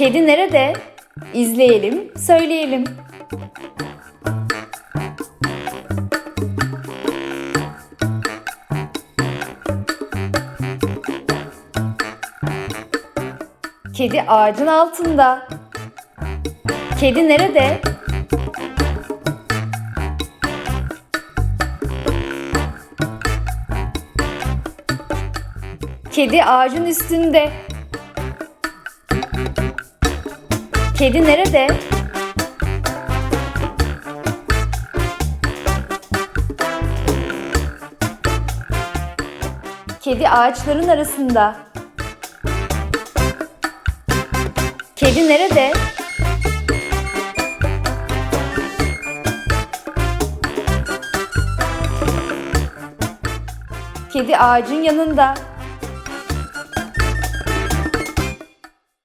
Kedi nerede? İzleyelim, söyleyelim. Kedi ağacın altında. Kedi nerede? Kedi ağacın üstünde. Kedi nerede? Kedi ağaçların arasında. Kedi nerede? Kedi ağacın yanında.